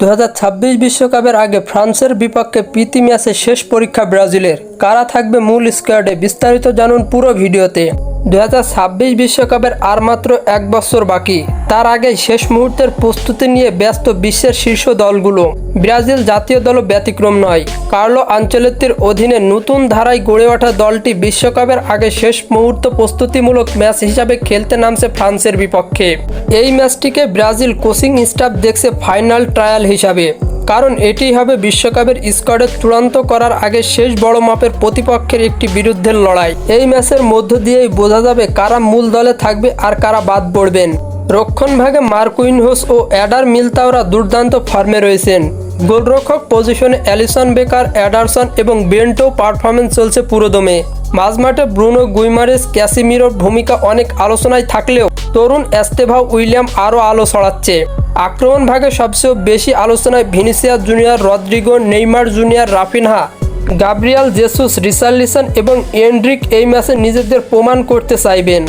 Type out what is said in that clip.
দু বিশ্বকাপের আগে ফ্রান্সের বিপক্ষে প্রীতি ম্যাচে শেষ পরীক্ষা ব্রাজিলের। কারা থাকবে মূল স্কোয়াডে বিস্তারিত জানুন পুরো ভিডিওতে। দু বিশ্বকাপের আর মাত্র এক বছর বাকি। তার আগে শেষ মুহূর্তের প্রস্তুতি নিয়ে ব্যস্ত বিশ্বের শীর্ষ দলগুলো। ব্রাজিল জাতীয় দলও ব্যতিক্রম নয়। কার্লো আঞ্চলিকটির অধীনে নতুন ধারায় গড়ে ওঠা দলটি বিশ্বকাপের আগে শেষ মুহূর্ত প্রস্তুতিমূলক ম্যাচ হিসাবে খেলতে নামছে ফ্রান্সের বিপক্ষে। এই ম্যাচটিকে ব্রাজিল কোচিং স্টাফ দেখছে ফাইনাল ট্রায়াল হিসাবে। কারণ এটি হবে বিশ্বকাপের স্কোয়াডে চূড়ান্ত করার আগে শেষ বড় মাপের প্রতিপক্ষের একটি বিরুদ্ধের লড়াই। এই ম্যাচের মধ্য দিয়েই বোঝা যাবে কারা মূল দলে থাকবে আর কারা বাদ পড়বেন। রক্ষণভাগে মার্কুইনহোস ও অ্যাডার মিলতাওরা দুর্দান্ত ফর্মে রয়েছেন। গোলরক্ষক পজিশনে অ্যালিসন বেকার, অ্যাডারসন এবং বেন্টো পারফরমেন্স চলছে পুরোদমে। মাঝমাঠে ব্রুনো গুইমারেস ক্যাসিমিরোর ভূমিকা অনেক আলোচনায় থাকলেও তরুণ এস্তেভাও উইলিয়াম আরও আলো ছড়াচ্ছে। আক্রমণ ভাগে সবচেয়ে বেশি আলোচনায় Vinicius Junior Rodrygo Neymar Junior Raphinha. Gabriel, Jesus Richarlison এবং এন্ড্রিক এই ম্যাচে নিজেদের প্রমাণ করতে চাইবেন।